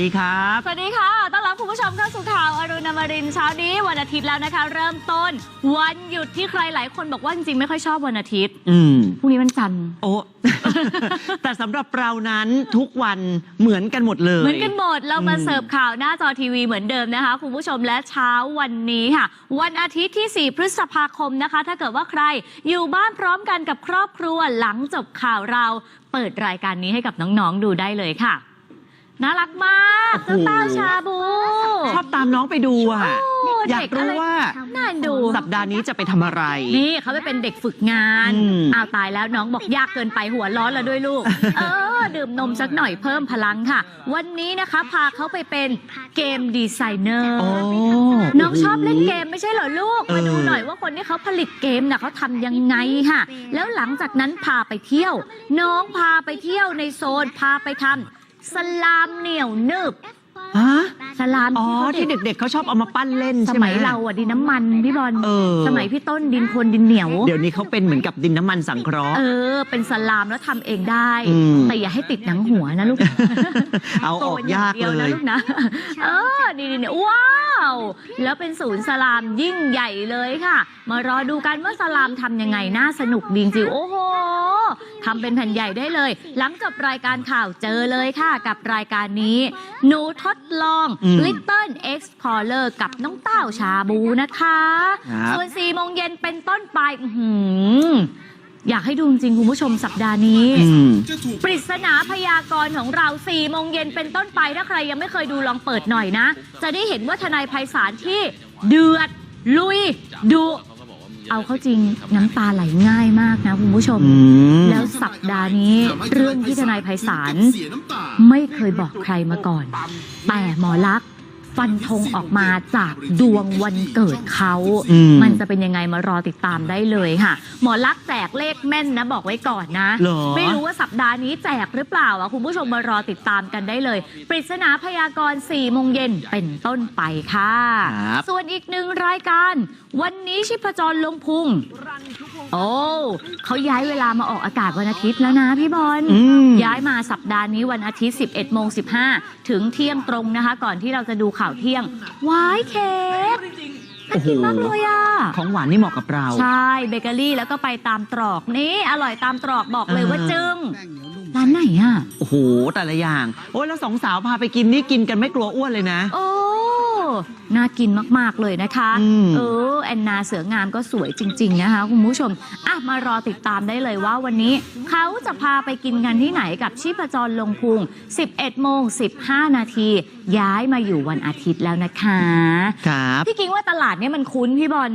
ดีครับ สวัสดีค่ะ ต้อนรับคุณผู้ชมเข้าสู่ข่าวอรุณอมรินทร์เช้านี้วันอาทิตย์แล้วนะคะ เริ่มต้น วันหยุดที่ใครหลายคนบอกว่าจริงๆไม่ค่อยชอบวันอาทิตย์ อืม พรุ่งนี้วันจันทร์ โอ้ แต่สำหรับเรานั้นทุกวันเหมือนกันหมดเลย เหมือนกันหมด เรามาอืมเสิร์ฟข่าวหน้าจอทีวีเหมือนเดิมนะคะ คุณผู้ชมและเช้าวันนี้ค่ะ วันอาทิตย์ที่ 4 พฤษภาคมนะคะ ถ้าเกิดว่าใครอยู่บ้านพร้อมกันกับครอบครัวหลังจบข่าวเรา เปิดรายการนี้ให้กับน้องๆดูได้เลยค่ะ น่ารักมากโอ้โหเจ้าเต้าชาบูชอบตามน้องไปดูอะ โอ้อยากเด็กรู้อะไรว่า น่าดู สัปดาห์นี้จะไปทำอะไร นี่เขาไปเป็นเด็กฝึกงานอืม อ้าวตายแล้วน้องบอกยากเกินไปหัวร้อนแล้วด้วยลูก เออ ดื่มนมสักหน่อยเพิ่มพลังค่ะ วันนี้นะคะพาเขาไปเป็นเกมดีไซเนอร์ โอ้ น้องชอบเล่นเกมไม่ใช่เหรอลูกเออมาดูหน่อยว่าคนที่เขาผลิตเกมน่ะเขาทำยังไงค่ะ แล้วหลังจากนั้นพาไปเที่ยว น้องพาไปเที่ยวในโซนพาไปทำ สลามเหนียวหนึบ ฮะ สลามอ๋อ ที่ที่เขาเด็กเด็กๆเขาชอบเอามาปั้นเล่นสใช่ไหม มัยเราอะดินน้ำมันพี่บอลเออ สมัยพี่ต้นดินคนดินเหนียว เดี๋ยวนี้เขาเป็นเหมือนกับดินน้ำมันสังเคราะห์ เออ เป็นสลามแล้วทำเองได้ อืม แต่อย่าให้ติดหนังหัวนะลูกเอาออกยากโนอเลงดีวยนะลูกนะ เออนี่นี่ว้าว แล้วเป็นศูนย์สลามยิ่งใหญ่เลยค่ะ มารอดูกันว่าสลามทำยังไงน่าสนุกดีจริงๆโอ้โห ทำเป็นแผ่นใหญ่ได้เลย หลังจบรายการข่าวเจอเลยค่ะกับรายการนี้ หนูทดลองอืม Little Explorer กับน้องเต้าชาบูนะคะ ครับ ส่วน4โมงเย็นเป็นต้นไปอื้อหืออยากให้ดูจริงๆคุณผู้ชมสัปดาห์นี้ อืม ปริศนาพยากรณ์ของเรา4โมงเย็นเป็นต้นไป ถ้าใครยังไม่เคยดูลองเปิดหน่อยนะ จะได้เห็นว่าทนายไพศาลที่เดือด ลุย ดุ เอาเข้าจริงน้ำตาไหลง่ายมากนะคุณผู้ชมอืมแล้วสัปดาห์นี้เรื่องที่ทนายไพศาลไม่เคยบอกใครมาก่อน แต่หมอลักษณ์ ฟันธงออกมาจากดวงวันเกิดเขาอืมมันจะเป็นยังไงมารอติดตามได้เลยค่ะ หมอลักษณ์แจกเลขแม่นนะบอกไว้ก่อนนะ เหรอ ไม่รู้ว่าสัปดาห์นี้แจกหรือเปล่าอะคุณผู้ชมมารอติดตามกันได้เลย ปริศนาพยากรณ์4โมงเย็นเป็นต้นไปค่ะ ครับ ส่วนอีกหนึ่งรายการ วันนี้ชิพจรลงพุง โอ้เขาย้ายเวลามาออกอากาศวันอาทิตย์แล้วนะพี่บอลอืมย้ายมาสัปดาห์นี้วันอาทิตย์ 11โมง15 ถึงเที่ยงตรงนะคะ ก่อนที่เราจะดูข่าวเที่ยงว้ายเค้กน่ากินมากเลยอะ ของหวานนี่เหมาะกับเรา ใช่เบเกอรี่แล้วก็ไปตามตรอกนี่อร่อยตามตรอกบอกเลยเออว่าจึงร้านไหนอะ โอ้โห แต่ละอย่าง โอ้ยแล้วสองสาวพาไปกินนี่กินกันไม่กลัวอ้วนเลยนะ โอ้ น่ากินมาก ๆ เลยนะคะ อืม เออ แอนนาเสืองามก็สวยจริง ๆ นะคะ คุณผู้ชม อะ มารอติดตามได้เลยว่าวันนี้ เขาจะพาไปกินกันที่ไหนกับชีพจรลงพุง 11 โมง 15 นาที ย้ายมาอยู่วันอาทิตย์แล้วนะคะ ครับพี่กิงว่าตลาดเนี้ยมันคุ้นพี่บอล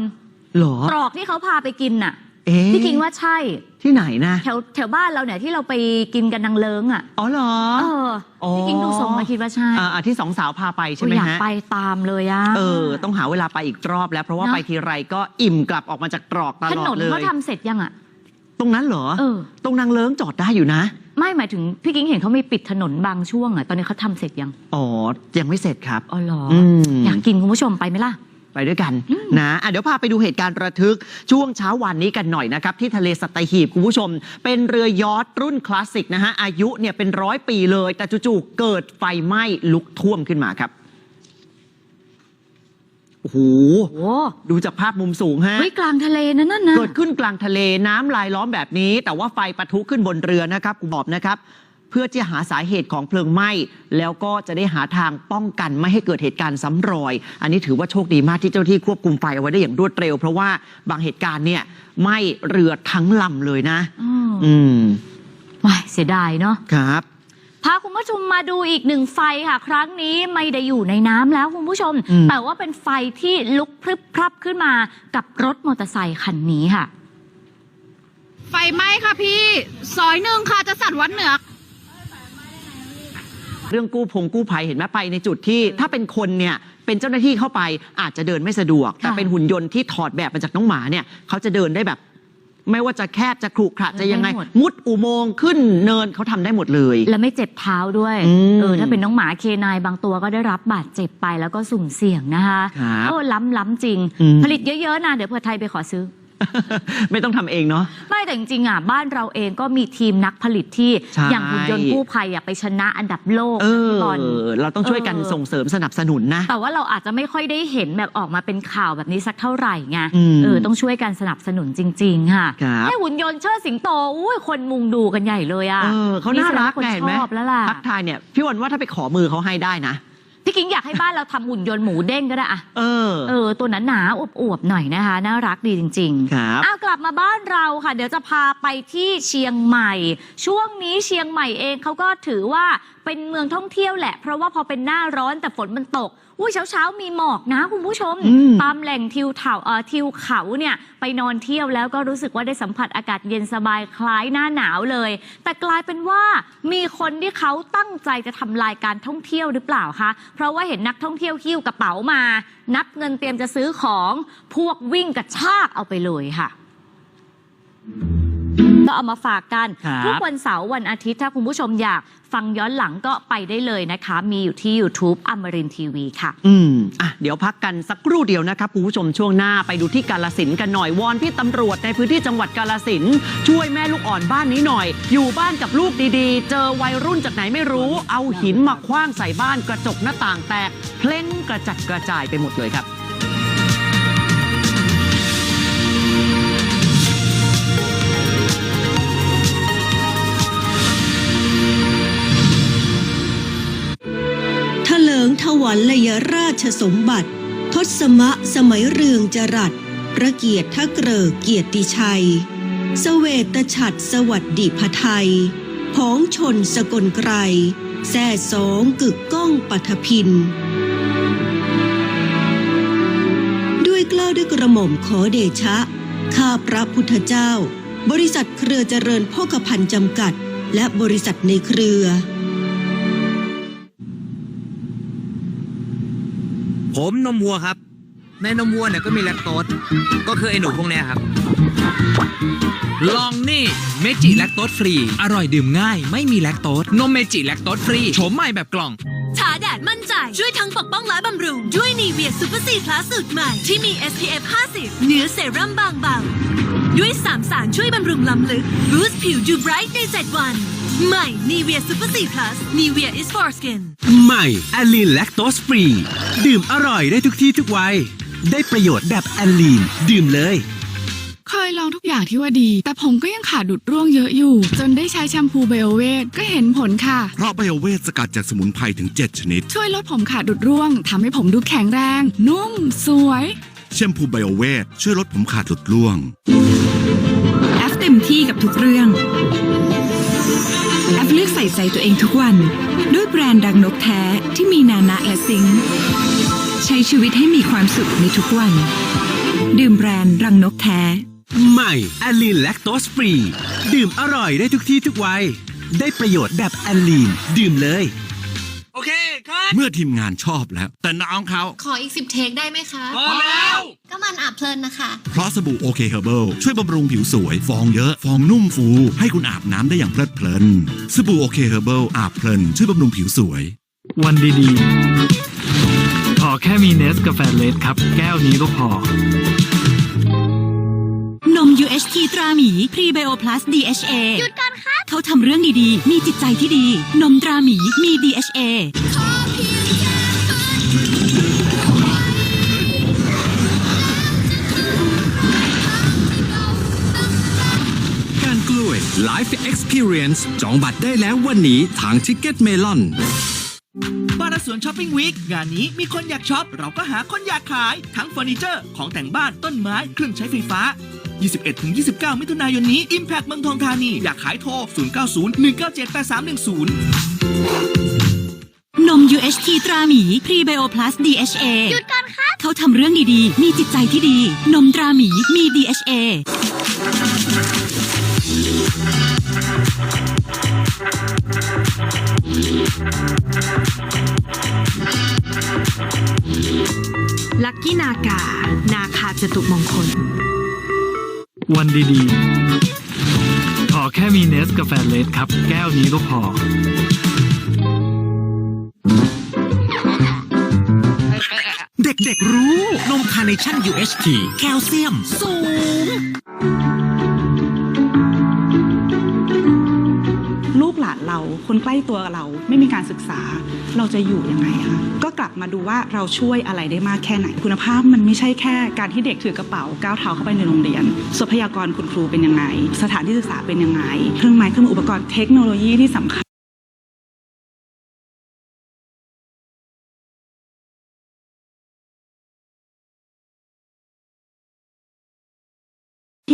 เหรอ ตรอกที่เขาพาไปกินน่ะ เอ๊ะพี่กิงว่าใช่ ที่ไหนนะแถวแถวบ้านเราเนี่ยที่เราไปกินกันนางเลิงอะ อ๋อเหรอ เอออ๋อ พี่กิงดูทรงมาคิดว่าใช่อ่าอ่าที่สองสาวพาไปใช่ไหมอยากฮะ ไปตามเลยอะเออ ต้องหาเวลาไปอีกรอบแล้ว เพราะว่าเนอะ ไปทีไรก็อิ่มกลับออกมาจากตรอกตถลอนดนเลเขายทำเสร็จยังอะตรงนั้นเหรอ เออ ตรงนางเลิ้งจอดได้อยู่นะ ไม่หมายถึงพี่กิ้งเห็นเขามีปิดถนนบางช่วงอะตอนนี้เขาทำเสร็จยังอ๋อ ยังไม่เสร็จครับ อ๋อเหรออืมอยากกินคุณผู้ชมไปไหมล่ะ ไปด้วยกันนะอะเดี๋ยวพาไปดูเหตุการณ์ระทึกช่วงเช้าวันนี้กันหน่อยนะครับ ที่ทะเลสัตหีบคุณผู้ชม เป็นเรือยอทรุ่นคลาสสิกนะฮะอายุเนี่ยเป็นร้อยปีเลย แต่จู่ๆเกิดไฟไหม้ลุกท่วมขึ้นมาครับโอ้โหโอ้ดูจากภาพมุมสูงฮะเฮ้ยกลางทะเลนั่นน่ะนะเกิดขึ้นกลางทะเลน้ำลายล้อมแบบนี้ แต่ว่าไฟปะทุขึ้นบนเรือนะครับคุณบอบนะครับเพื่อที่จะหาสาเหตุของเพลิงไหม้ แล้วก็จะได้หาทางป้องกันไม่ให้เกิดเหตุการณ์ซ้ำรอย อันนี้ถือว่าโชคดีมากที่เจ้าหน้าที่ควบคุมไฟเอาไว้ได้อย่างรวดเร็ว เพราะว่าบางเหตุการณ์เนี่ยไหม้เรือทั้งลำเลยนะ อืมอืมว้ายเสียดายเนาะครับพาคุณผู้ชมมาดูอีกหนึ่งไฟค่ะ ครั้งนี้ไม่ได้อยู่ในน้ำแล้วคุณผู้ชมอืมแต่ว่าเป็นไฟที่ลุกพรึบพรับขึ้นมากับรถมอเตอร์ไซคันนี้ค่ะ ไฟไหม้ค่ะพี่ ซอยหนึ่งค่ะจะสัตว์วัดเหนือ เรื่องกู้พงกู้ภัยเห็นไหมไปในจุดที่ถ้าเป็นคนเนี่ยเป็นเจ้าหน้าที่เข้าไปอาจจะเดินไม่สะดวก แต่เป็นหุ่นยนต์ที่ถอดแบบมาจากน้องหมาเนี่ยเขาจะเดินได้แบบ ไม่ว่าจะแคบจะขรุขระจะยังไงได้หมดมุดอุโมงค์ขึ้นเนินเขาทำได้หมดเลย และไม่เจ็บเท้าด้วยอืมเออถ้าเป็นน้องหมาเคนายบางตัวก็ได้รับบาดเจ็บไปแล้วก็สุ่มเสี่ยงนะคะครับโอ้ล้ำล้ำจริง อืม ผลิตเยอะๆนะเดี๋ยวเพื่อไทยไปขอซื้อ ไม่ต้องทำเองเนาะ ไม่แต่จริงๆอะบ้านเราเองก็มีทีมนักผลิตที่ใช่ อย่างหุ่นยนต์กู้ภัยอะไปชนะอันดับโลกเออก่อนเราต้องช่วยกันเออ ส่งเสริมสนับสนุนนะ แต่ว่าเราอาจจะไม่ค่อยได้เห็นแบบออกมาเป็นข่าวแบบนี้สักเท่าไหร่ไงอืมเออต้องช่วยกันสนับสนุนจริง ๆ ค่ะครับ ให้หุ่นยนต์เชิดสิงโตอุ้ยคนมุงดูกันใหญ่เลยอะเออเขาน่ารักแสดงว่คนไงเห็นไหมชอบแล้วล่ะ ทักทายเนี่ย พี่วันว่าถ้าไปขอมือเขาให้ได้นะ พี่กิ้งอยากให้บ้านเราทำหุ่นยนต์หมูเด้งก็ได้อะเออ เออ ตัวหนาๆอวบๆหน่อยนะคะ น่ารักดีจริงๆ ครับ อ้าวกลับมาบ้านเราค่ะ เดี๋ยวจะพาไปที่เชียงใหม่ ช่วงนี้เชียงใหม่เองเขาก็ถือว่าเป็นเมืองท่องเที่ยวแหละ เพราะว่าพอเป็นหน้าร้อนแต่ฝนมันตก อุ้ยเช้าเช้าๆมีหมอกนะคุณผู้ชมอืมตามแหล่งทิวเขาเอ่อทิวเขาเนี่ยไปนอนเที่ยวแล้วก็รู้สึกว่าได้สัมผัสอากาศเย็นสบายคล้ายหน้าหนาวเลย แต่กลายเป็นว่ามีคนที่เขาตั้งใจจะทำลายการท่องเที่ยวหรือเปล่าคะ เพราะว่าเห็นนักท่องเที่ยวหิ้วกระเป๋ามา นับเงินเตรียมจะซื้อของพวกวิ่งกระชากเอาไปเลยค่ะ ก็เอามาฝากกันครับทุกวันเสาร์วันอาทิตย์ถ้าคุณผู้ชมอยากฟังย้อนหลังก็ไปได้เลยนะคะ มีอยู่ที่ YouTube อมรินทีวีค่ะ อืมอะ เดี๋ยวพักกันสักครู่เดียวนะครับคุณผู้ชมช่วงหน้าไปดูที่กาลสินธุ์กันหน่อยวอนพี่ตำรวจในพื้นที่จังหวัดกาลสินธุ์ช่วยแม่ลูกอ่อนบ้านนี้หน่อย อยู่บ้านกับลูกดีๆ เจอวัยรุ่นจากไหนไม่รู้ เอาหินมาคว้างใส่บ้านกระจกหน้าต่างแตกเพล้งกระจัดกระจายไปหมดเลยครับ วัลยราชสมบัติ ทศมะสมัยเรืองจรัสพระเกียรติทะเกรเกียรติชัยสเวตฉัตรสวัสดิพไทยผองชนสกลไกรแส่สองกึกก้องปัทพิน ด้วยเกล้าวด้วยกระหม่อมขอเดชะ ข้าพระพุทธเจ้า บริษัทเครือเจริญพ่อกพันจำกัด และบริษัทในเครือ ผมนมวัวครับ ในนมวัวเนี่ยก็มีแลคโตสก็คือไอหนูพวกเนี้ยครับ ลองนี่เมจิแลคโตสฟรี อร่อยดื่มง่าย ไม่มีแลคโตสนมเมจิแลคโตสฟรีโฉมใหม่แบบกล่องทาแดดมั่นใจ ช่วยทั้งปกป้องและบำรุง ด้วยนีเวียซูเปอร์ซีพลัสสูตรใหม่ ที่มี SPF 50 เนื้อเซรั่มบางเบาด้วย3สารช่วยบำรุงล้ำลึกบูสต์ผิวดูไบรท์ใน 7 วัน ใหม่นีเวียซูเปอร์ซีพลัสนีเวีย is for skin ใหม่แอลลีนแลคโตสฟรี ดื่มอร่อยได้ทุกที่ทุกวัย ได้ประโยชน์แบบแอลลีน ดื่มเลย เคยลองทุกอย่างที่ว่าดี แต่ผมก็ยังขาดดุดร่วงเยอะอยู่ จนได้ใช้แชมพูไบโอเวทก็เห็นผลค่ะ เพราะไบโอเวทสกัดจากสมุนไพรถึง 7 ชนิด ช่วยลดผมขาดดุดร่วงทำให้ผมดูแข็งแรง นุ่ม สวย แชมพูไบโอเวทช่วยลดผมขาดหลุดร่วง แอฟเต็มที่กับทุกเรื่อง แอปเลือกใส่ใจตัวเองทุกวัน ด้วยแบรนด์ดังนกแท้ที่มีนานะและซิงใช้ชีวิตให้มีความสุขในทุกวัน ดื่มแบรนด์รังนกแท้ ใหม่แอลลีนแลคโตสฟรี ดื่มอร่อยได้ทุกที่ทุกวัย ได้ประโยชน์แบบแอลลีน ดื่มเลย เมื่อทีมงานชอบแล้ว แต่น้องเขาขออีกสิบเทคได้ไหมคะ พอแล้ว ก็มันอาบเพลินนะคะ เพราะสบู่โอเคเฮอร์เบิลช่วยบำรุงผิวสวย ฟองเยอะ ฟองนุ่มฟู ให้คุณอาบน้ำได้อย่างเพลิดเพลิน สบู่โอเคเฮอร์เบิลอาบเพลิน ช่วยบำรุงผิวสวย วันดีๆ ขอแค่มีเนสกาแฟเลสครับ แก้วนี้ก็พอ นม UHT ตราหมีพรีไบโอพลัส DHA หยุดก่อนค่ะเขาทำเรื่องดีๆ มีจิตใจที่ดี นมตราหมีมี DHA Life Experience จองบัตรได้แล้ววันนี้ทางทิกเก็ตเมลอนบ้านสวนช้อปปิ้งวีคงานนี้มีคนอยากช็อป เราก็หาคนอยากขาย ทั้งเฟอร์นิเจอร์ของแต่งบ้านต้นไม้เครื่องใช้ไฟฟ้า 21-29 มิถุนายนนี้ Impact เมืองทองธานี อยากขายโทร 090-197-8310 นม UHT ตราหมี พรีไบโอพลัส DHA หยุดก่อนค่ะเขาทำเรื่องดีๆ มีจิตใจที่ดี นมตราหมีมี DHA ลัคกี้นากา นาคาจตุมงคล วันดีๆ ขอแค่มีเนสกาแฟเลสครับ แก้วนี้ก็พอ เด็กๆรู้ นมคาร์เนชั่น UHT แคลเซียม สูง คนใกล้ตัวเรา ไม่มีการศึกษา เราจะอยู่ยังไงคะก็กลับมาดูว่าเราช่วยอะไรได้มากแค่ไหน คุณภาพมันไม่ใช่แค่การที่เด็กถือกระเป๋าก้าวเท้าเข้าไปในโรงเรียนทรัพยากรคุณครูเป็นยังไง สถานที่ศึกษาเป็นยังไง เครื่องไม้เครื่องมืออุปกรณ์เทคโนโลยีที่สำคัญ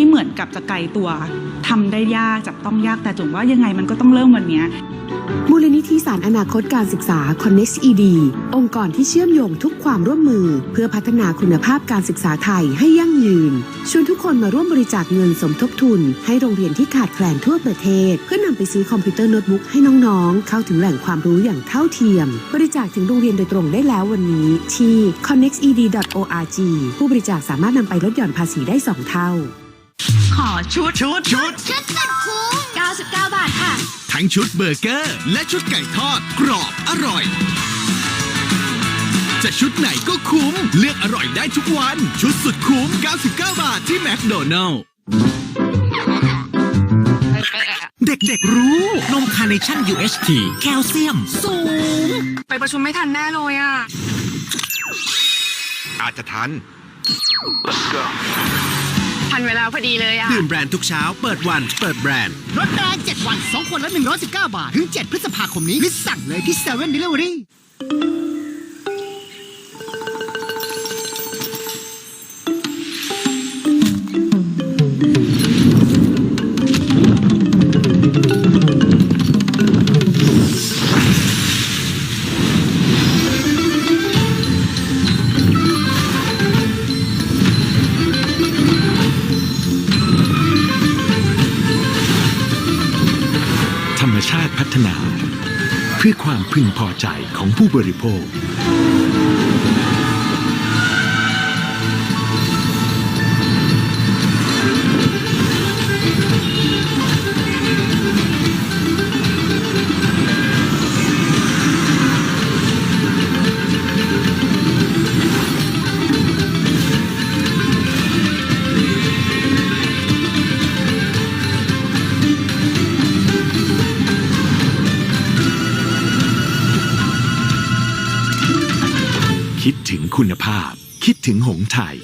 ที่เหมือนกับจะไกลตัวทำได้ยากจับต้องยากแต่จุ๋มว่ายังไงมันก็ต้องเริ่มวันนี้มูลนิธิสารอนาคตการศึกษา Connect ED องค์กรที่เชื่อมโยงทุกความร่วมมือ เพื่อพัฒนาคุณภาพการศึกษาไทยให้ยั่งยืน ชวนทุกคนมาร่วมบริจาคเงินสมทบทุน ให้โรงเรียนที่ขาดแคลนทั่วประเทศ เพื่อนำไปซื้อคอมพิวเตอร์โน้ตบุ๊กให้น้องๆ เข้าถึงแหล่งความรู้อย่างเท่าเทียม บริจาคถึงโรงเรียนโดยตรงได้แล้ววันนี้ ที่ connected.org ผู้บริจาคสามารถนำไปลดหย่อนภาษีได้สองเท่า ขอชุดชุดชุด ชุดสุดคุ้ม99 บาทค่ะ ทั้งชุดเบอร์เกอร์ และชุดไก่ทอด กรอบอร่อย จะชุดไหนก็คุ้ม เลือกอร่อยได้ทุกวัน ชุดสุดคุ้ม 99 บาทที่แมคโดนัลล์เด็กๆรู้ นมคาร์เนชั่น UHT แคลเซียม สูง ไปประชุมไม่ทันแน่เลยอะ อาจจะทัน ทันเวลาพอดีเลยอะ ดื่มแบรนด์ทุกเช้า เปิดวันเปิดแบรนด์รถแรง7วัน 2 คนละ 119 บาท ถึง 7 พฤษภาคมนี้รีบสั่งเลยที่7 e เ e ่ e อรี่ธร นา เพื่อความพึงพอใจของผู้บริโภค คุณภาพคิดถึงหงไทย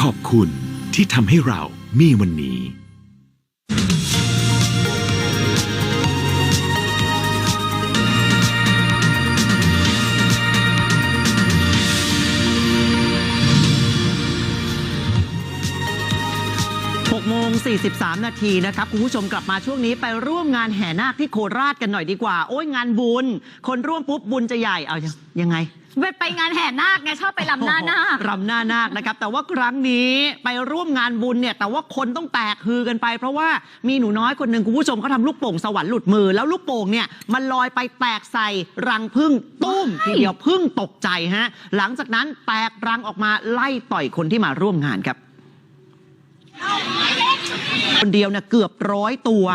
ขอบคุณที่ทำให้เรามีวันนี้ 43 นาทีนะครับ คุณผู้ชมกลับมาช่วงนี้ไปร่วมงานแห่นาคที่โคราชกันหน่อยดีกว่า โอ้ยงานบุญ คนร่วมปุ๊บบุญจะใหญ่ เอายังยังไงไปไปงานแห่นาคไงชอบไปลำหน้านาครำหน้านาคนะครับ แต่ว่าครั้งนี้ไปร่วมงานบุญเนี่ย แต่ว่าคนต้องแตกฮือกันไป เพราะว่ามีหนูน้อยคนหนึ่งคุณผู้ชมเขาทำลูกโป่งสวรรค์หลุดมือ แล้วลูกโป่งเนี่ยมันลอยไปแตกใส่รังพึ่งตุ้มทีเดียวพึ่งตกใจฮะหลังจากนั้นแตกรังออกมาไล่ต่อยคนที่มาร่วมงานครับ คนเดียวเนี่ยเกือบร้อยตัว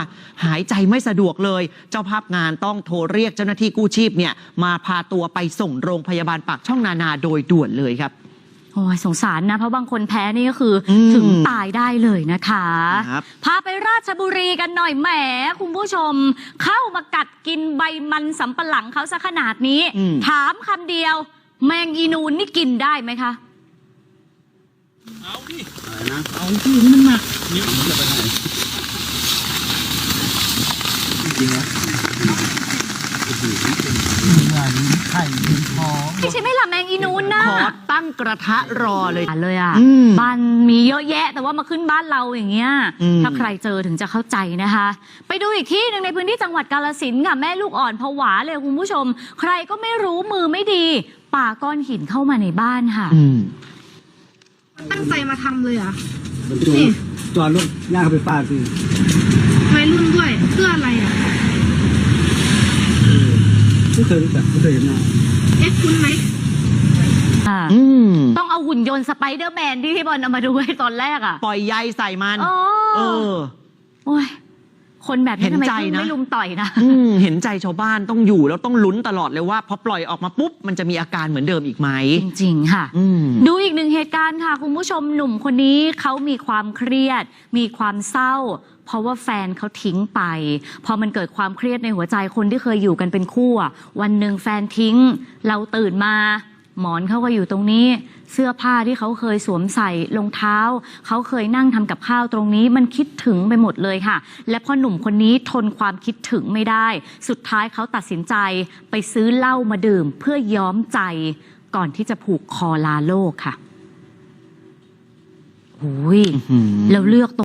หายใจไม่สะดวกเลย เจ้าภาพงานต้องโทรเรียกเจ้าหน้าที่กู้ชีพเนี่ยมาพาตัวไปส่งโรงพยาบาลปากช่องนานาโดยด่วนเลยครับโอ้ยสงสารนะ เพราะบางคนแพ้นี่ก็คืออมถึงตายได้เลยนะคะครับพาไปราชบุรีกันหน่อยแหมคุณผู้ชม เข้ามากัดกินใบมันสำปะหลังเขาซะขนาดนี้อืมถามคำเดียว แมงอีนูนนี่กินได้ไหมคะ เอาที่มันหนักนี่จะไปไหนจริงนะโอ้โหเป็นใหญ่ไข่เป็นท้องไม่ใช่ไหมล่ะแมงอีนูนนะขอตั้งกระทะรอเลยเลยอะอืมบ้านมีเยอะแยะ แต่ว่ามาขึ้นบ้านเราอย่างเงี้ยอืมถ้าใครเจอถึงจะเข้าใจนะคะ ไปดูอีกที่หนึ่งในพื้นที่จังหวัดกาลสินธุ์ค่ะแม่ลูกอ่อนผวาเลยคุณผู้ชม ใครก็ไม่รู้มือไม่ดีป่าก้อนหินเข้ามาในบ้านค่ะอืม ตั้งใจมาทำเลยอะ มันตัวจอดรถย่างเข้าไปฟาดคือวัยรุ่นด้วยเพื่ออะไรอะ ไม่เคยรู้จักไม่เคยเห็นหน้า เอ๊ะคุณไหมค่ะอืมต้องเอาหุ่นยนต์สไปเดอร์แมนที่พี่บอลเอามาดูไว้ตอนแรกอะปล่อยใยใส่มันอ๋อเออ โอ้ย คนแบบเห็นี้นทำไมใจพึ่งนะไม่ลุมต่อยนะอืมเห็นใจชาวบ้านต้องอยู่แล้วต้องลุ้นตลอดเลยว่าพอปล่อยออกมาปุ๊บมันจะมีอาการเหมือนเดิมอีกไหมจริงๆค่ะอืมดูอีกหนึ่งเหตุการณ์ค่ะ คุณผู้ชมหนุ่มคนนี้เขามีความเครียด มีความเศร้าเพราะว่าแฟนเขาทิ้งไป พอมันเกิดความเครียดในหัวใจคนที่เคยอยู่กันเป็นคู่อะวันหนึ่งแฟนทิ้ง เราตื่นมา หมอนเขาก็อยู่ตรงนี้ เสื้อผ้าที่เขาเคยสวมใส่รองเท้า เขาเคยนั่งทำกับข้าวตรงนี้มันคิดถึงไปหมดเลยค่ะ และพอหนุ่มคนนี้ทนความคิดถึงไม่ได้ สุดท้ายเขาตัดสินใจไปซื้อเหล้ามาดื่มเพื่อย้อมใจก่อนที่จะผูกคอลาโลกค่ะหุยแล้วเลือกตรง